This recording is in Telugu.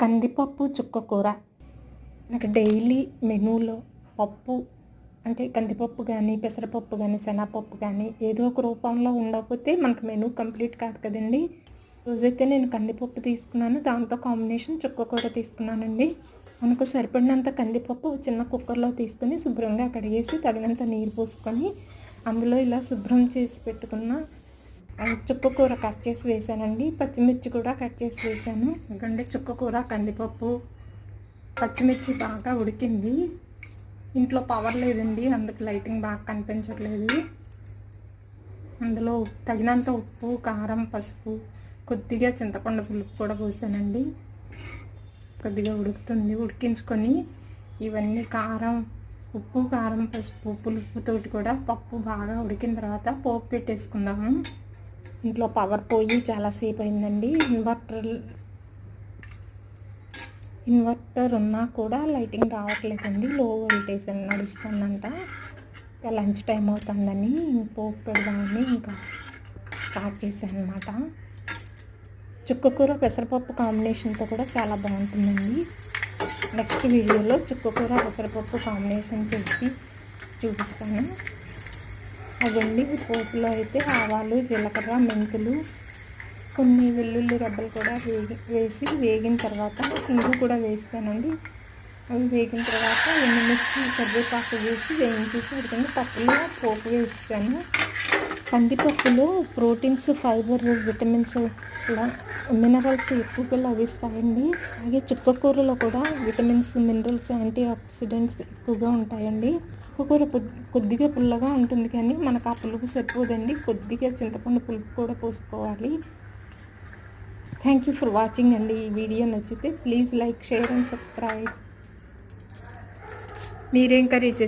కందిపప్పు చుక్క కూర. నాకు డైలీ మెనూలో పప్పు అంటే కందిపప్పు కానీ పెసరపప్పు కానీ శనగపప్పు కానీ ఏదో ఒక రూపంలో ఉండకపోతే మనకు మెనూ కంప్లీట్ కాదు కదండి. రోజైతే నేను కందిపప్పు తీసుకున్నాను. దాంతో కాంబినేషన్ చుక్క కూర తీసుకున్నానండి. మనకు సరిపడినంత కందిపప్పు చిన్న కుక్కర్లో తీసుకొని శుభ్రంగా కడిగేసి తగినంత నీరు పోసుకొని అందులో ఇలా శుభ్రం చేసి పెట్టుకున్న చుక్క కూర కట్ చేసి వేసానండి. పచ్చిమిర్చి కూడా కట్ చేసి వేసాను. ఎందుకంటే చుక్క కూర కందిపప్పు పచ్చిమిర్చి బాగా ఉడికింది. ఇంట్లో పవర్ లేదండి. అందుకు లైటింగ్ బాగా కనిపించట్లేదు. అందులో తగినంత ఉప్పు కారం పసుపు కొద్దిగా చింతపండు పులుపు కూడా పోసానండి. కొద్దిగా ఉడుకుతుంది. ఉడికించుకొని ఇవన్నీ కారం ఉప్పు కారం పసుపు పులుపుతోటి కూడా పప్పు బాగా ఉడికిన తర్వాత పోపు పెట్టేసుకుందాము. ఇంట్లో పవర్ పోయి చాలాసేపు అయిందండి ఇన్వర్టర్ ఇన్వర్టర్ ఉన్నా కూడా లైటింగ్ రావట్లేదండి. లో వోల్టేజ్ నడుస్తుందంట. ఇంకా లంచ్ టైం అవుతుందని పోపు పెడదామని ఇంకా స్టార్ట్ చేశాను అనమాట చుక్కకూర పెసరపప్పు కాంబినేషన్తో కూడా చాలా బాగుంటుందండి. నెక్స్ట్ వీడియోలో చుక్కకూర పెసరపప్పు కాంబినేషన్ చేసి చూపిస్తాను. అవండి పోపులో అయితే ఆవాలు జీలకర్ర మెంతులు కొన్ని వెల్లుల్లి రెబ్బలు కూడా వేగి వేసి వేగిన తర్వాత ఇంగు కూడా వేస్తానండి. అవి వేగిన తర్వాత ఎండుమిర్చి కరివేపాకు వేసి వేయించేసి ఉడికిన పప్పులో పోపు వేస్తాను. కందిపప్పులో ప్రోటీన్స్ ఫైబర్ విటమిన్స్ మినరల్స్ ఎక్కువగా లభిస్తాయండి. అలాగే చుక్కకూరలో కూడా విటమిన్స్ మినరల్స్ యాంటీ ఆక్సిడెంట్స్ ఎక్కువగా ఉంటాయండి. చుక్కకూర కొద్దిగా పుల్లగా ఉంటుంది కానీ మనకు ఆ పులుపు సరిపోదండి. కొద్దిగా చింతపండు పులుపు కూడా పోసుకోవాలి. థ్యాంక్ యూ ఫర్ వాచింగ్ అండి ఈ వీడియో నచ్చితే please like share and subscribe. మీరేం కర్రీ చేసి